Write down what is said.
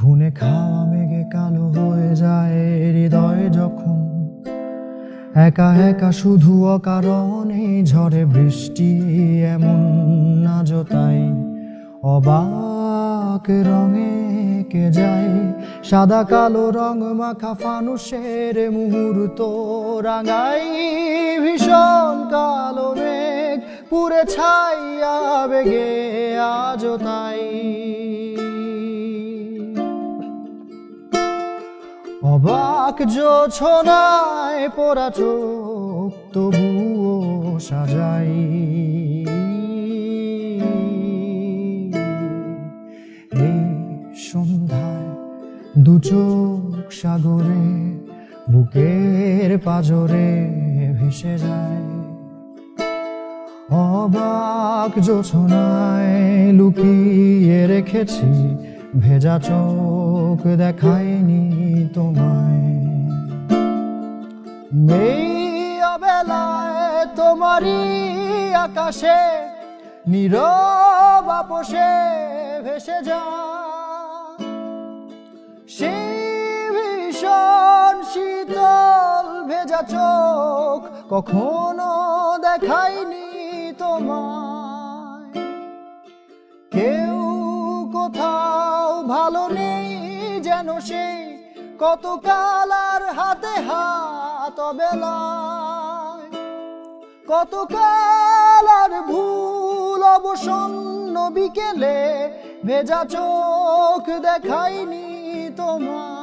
ঘুনে খাওয়া মেঘে কালো হয়ে যায় হৃদয় যখন। একা একা শুধু অকারণে ঝরে বৃষ্টি এমন না তাই। অবাক রঙে কে যায়? সাদা কালো রং মাখা ফানুষের মুহূর্ত রাঙাই। ভীষণ কালো মেঘ পুরে ছাইয়া বেগে আজও তাই। অবাক জোছনায় পোড়া চোখ তবুও সাজাই। এই সন্ধ্যায় দু চোখ সাগরে, বুকের পাজরে ভেসে যায়। অবাক জোছনায় লুকিয়ে রেখেছি, ভেজা চোখ দেখায়নি। তোমায়। এই অবেলায় তোমারই আকাশে, নীরব আপোষে ভেসে যা। ভীষণ শীতল ভেজা চোখ কখনো দেখায়নি তোমায়। কেউ কোথাও ভালো নেই যেন সেই কত কালার হাতে হাত বেলায় কত কালার ভুল অবসন্ন বিকেলে ভেজা চোখ দেখাইনি তোমার